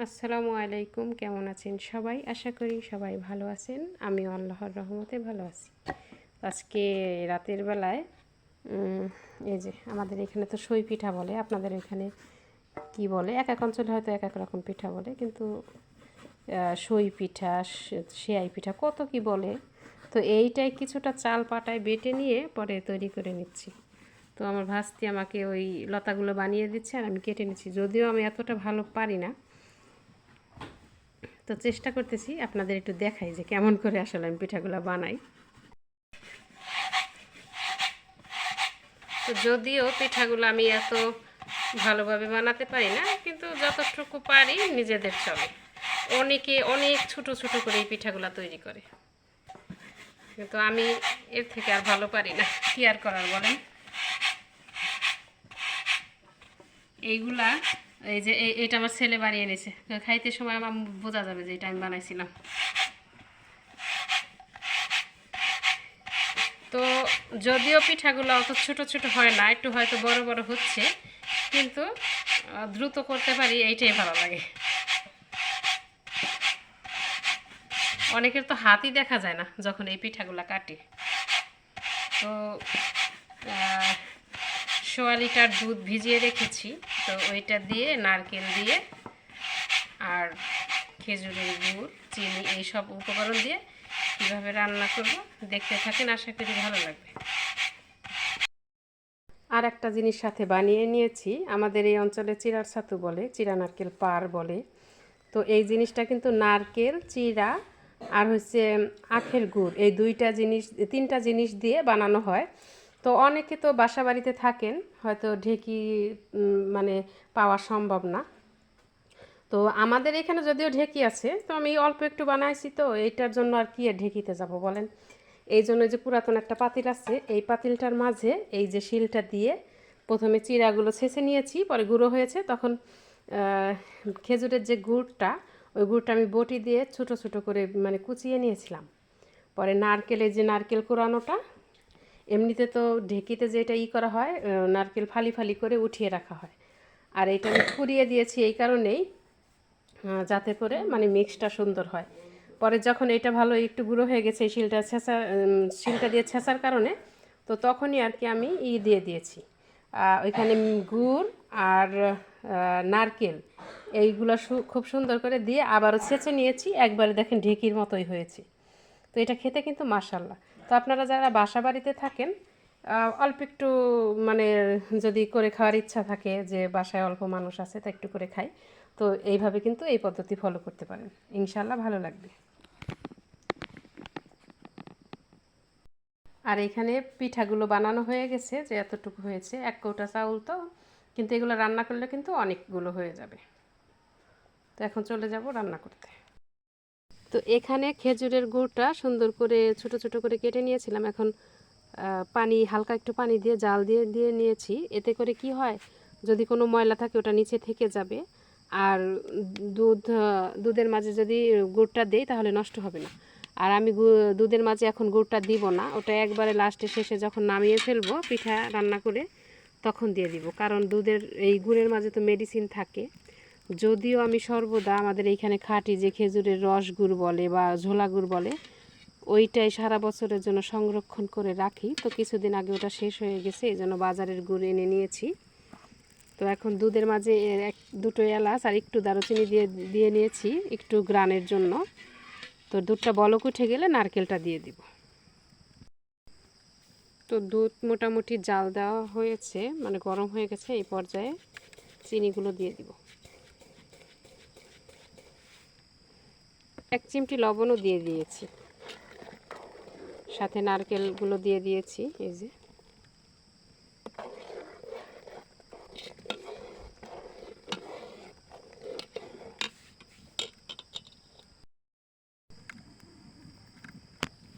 আসসালামু আলাইকুম, কেমন আছেন সবাই? আশা করি সবাই ভালো আছেন। আমি আল্লাহর রহমতে ভালো আছি। আজকে রাতের বেলায় এই যে আমাদের এখানে তো সই পিঠা বলে, আপনাদের এখানে কি বলে? এক এক অঞ্চলে হয়তো এক এক রকম পিঠা বলে, কিন্তু সই পিঠা সেয়াই পিঠা, কত কি বলে? তো এইটাই কিছুটা চাল পাটায় বেটে নিয়ে পরে তৈরি করে নিচ্ছি। তো আমার ভাস্তি আমাকে ওই লতাগুলো বানিয়ে দিচ্ছে, আর আমি কেটে নিচ্ছি। যদিও আমি এতটা ভালো পারি না তো চেষ্টা করতেছি আপনাদের একটু দেখাই যে কেমন করে আসলে আমি পিঠাগুলো বানাই। তো যদিও পিঠাগুলো আমি এত ভালোভাবে বানাতে পারি না, কিন্তু যতটুকু পারি নিজেদের চলে। অনেকে অনেক ছোট ছোট করে এই পিঠাগুলো তৈরি করে। কিন্তু আমি এর থেকে আর ভালো পারি না, কি আর করার বলেন? এইগুলা এই যে এই- এটা আমার ছেলে বানিয়ে এনেছে খাইতে সময় আমার বোঝা যাবে যে এটা আমি বানাইছিলাম। তো যদিও পিঠাগুলো অত ছোট ছোট হয় না একটু হয়তো বড় বড় হচ্ছে কিন্তু দ্রুত করতে পারি এইটাই ভালো লাগে। অনেকের তো হাতই দেখা যায় না যখন এই পিঠাগুলো কাটি। তো আহ, সোয়া লিটার দুধ ভিজিয়ে রেখেছি। তো ওইটা দিয়ে নারকেল দিয়ে আর খেজুরের গুড়, চিনি, এই সব উপকরণ দিয়ে কীভাবে রান্না করব দেখতে থাকেন, আশা করি ভালো লাগবে। আর একটা জিনিস সাথে বানিয়ে নিয়েছি, আমাদের এই অঞ্চলে চিরার ছাতু বলে চিরা নারকেল পার বলে। তো এই জিনিসটা কিন্তু নারকেল চিরা আর হচ্ছে আখের গুড়, এই দুইটা জিনিস, তিনটা জিনিস দিয়ে বানানো হয়। তো অনেকে তো বাসা বাড়িতে থাকেন, হয়তো ঢেকি মানে পাওয়া সম্ভব না। তো আমাদের এখানে যদিও ঢেকি আছে, তো আমি অল্প একটু বানাইছি তো, এইটার জন্য আর কি ঢেকিতে যাব বলেন। এই জন্য যে পুরাতন একটা পাতিল আছে, এই পাতিলটার মাঝে এই যে শিলটা দিয়ে প্রথমে চিরাগুলো ছেঁচে নিয়েছি, পরে গুঁড়ো হয়েছে, তখন খেজুরের যে গুড়টা, ওই গুড়টা আমি বটি দিয়ে ছোটো ছোটো করে মানে কুচিয়ে নিয়েছিলাম। পরে নারকেলের যে নারকেল কোরানোটা এমনিতে তো ঢেকিতে যেটা ই করা হয় নারকেল ফালি ফালি করে উঠিয়ে রাখা হয়। আর এটা আমি ফুরিয়ে দিয়েছি এই কারণেই যাতে করে মানে মিক্সটা সুন্দর হয়। পরে যখন এটা ভালো একটু গুঁড়ো হয়ে গেছে শিলটা ছেঁচা শিলটা দিয়ে ছেঁচার কারণে, তো তখনই আর কি আমি ই দিয়ে দিয়েছি। ওইখানে গুড় আর নারকেল, এইগুলো খুব সুন্দর করে দিয়ে আবারও ছেঁচে নিয়েছি। একবারে দেখেন ঢেকির মতোই হয়েছে। তো এটা খেতে কিন্তু মাসাল্লাহ তো আপনারা যারা বাসা বাড়িতে থাকেন অল্প একটু মানে যদি করে খাওয়ার ইচ্ছা থাকে যে বাসায় অল্প মানুষ আছে তা একটু করে খাই, তো এইভাবে কিন্তু এই পদ্ধতি ফলো করতে পারেন। ইনশাল্লাহ ভালো লাগবে। আর এখানে পিঠাগুলো বানানো হয়ে গেছে, যে এতটুকু হয়েছে। এক কৌটা চাউল তো, কিন্তু এগুলো রান্না করলে কিন্তু অনেকগুলো হয়ে যাবে। তো এখন চলে যাব রান্না করতে। তো এখানে খেজুরের গুড়টা সুন্দর করে ছোট ছোট করে কেটে নিয়েছিলাম। এখন পানি, হালকা একটু পানি দিয়ে, জাল দিয়ে দিয়ে নিয়েছি। এতে করে কি হয়, যদি কোনো ময়লা থাকে ওটা নিচে থেকে যাবে। আর দুধ দুধের মাঝে যদি গুড়টা দেই তাহলে নষ্ট হবে না। আর আমি দুধের মাঝে এখন গুড়টা দিব না। ওটা একবারে লাস্টে শেষে যখন নামিয়ে ফেলব, পিঠা রান্না করে, তখন দিয়ে দিব। কারণ দুধের, এই গুড়ের মাঝে তো মেডিসিন থাকে। যদিও আমি সর্বদা আমাদের এইখানে খাঁটি যে খেজুরের রস গুড় বলে বা ঝোলা গুড় বলে, ওইটাই সারা বছরের জন্য সংরক্ষণ করে রাখি। তো কিছুদিন আগে ওটা শেষ হয়ে গেছে, এই জন্য বাজারের গুড় এনে নিয়েছি। তো এখন দুধের মাঝে এক, দুটো এলাচ আর একটু দারুচিনি দিয়ে দিয়ে নিয়েছি একটু গ্রানের জন্য। তো দুধটা বলক উঠে গেলে নারকেলটা দিয়ে দিব। তো দুধ মোটামুটি জাল দেওয়া হয়েছে মানে গরম হয়ে গেছে, এই পর্যায়ে চিনিগুলো দিয়ে দিব। এক চিমটি লবণও দিয়ে দিয়েছি। সাথে নারকেলগুলো দিয়ে দিয়েছি, এই যে।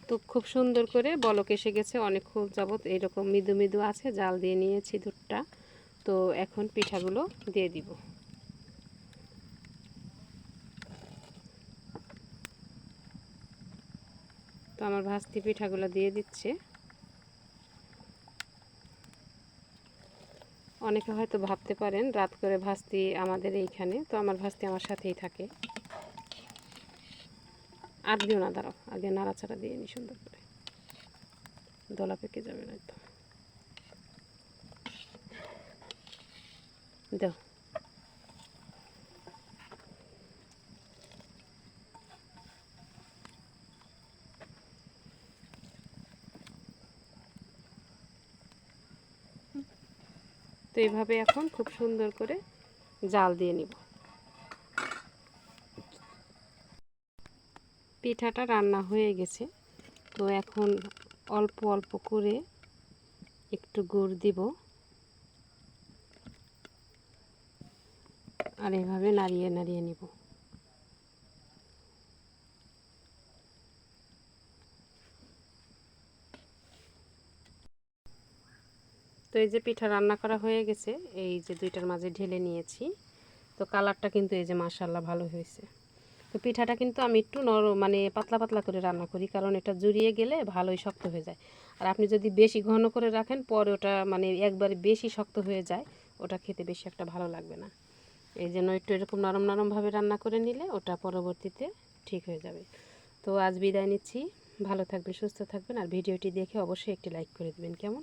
তো খুব সুন্দর করে বলক এসে গেছে, অনেক খুব যাবত এইরকম মৃদু মৃদু আছে, জাল দিয়ে নিয়েছি দুধটা। তো এখন পিঠাগুলো দিয়ে দিব। আমার ভাস্তি পিঠাগুলো দিয়ে দিচ্ছে। অনেকে হয়তো ভাবতে পারেন, রাত করে ভাস্তি আমাদের এইখানে, তো আমার ভাস্তি আমার সাথেই থাকে। আর দিও না, দাঁড়াও, আগে নাড়াচাড়া দিয়ে নি সুন্দর করে। দলা পেকে যাবে না তো দাও। তো এইভাবে এখন খুব সুন্দর করে জাল দিয়ে নিব। পিঠাটা রান্না হয়ে গেছে। তো এখন অল্প অল্প করে একটু গুড় দিব। আর এভাবে নাড়িয়ে নাড়িয়ে নিব। তো এই যে পিঠা রান্না করা হয়ে গেছে, এই যে দুইটার মাঝে ঢেলে নিয়েছি। তো কালারটা কিন্তু এই যে মাশাল্লাহ ভালো হয়েছে। তো পিঠাটা কিন্তু আমি একটু নর মানে পাতলা পাতলা করে রান্না করি, কারণ এটা জুড়িয়ে গেলে ভালোই শক্ত হয়ে যায়। আর আপনি যদি বেশি ঘন করে রাখেন, পরে ওটা মানে একবারে বেশি শক্ত হয়ে যায়, ওটা খেতে বেশি একটা ভালো লাগবে না। এই জন্য একটু এরকম নরম নরমভাবে রান্না করে নিলে ওটা পরবর্তীতে ঠিক হয়ে যাবে। তো আজ বিদায় নিচ্ছি। ভালো থাকবেন, সুস্থ থাকবেন, আর ভিডিওটি দেখে অবশ্যই একটি লাইক করে দেবেন। কেমন?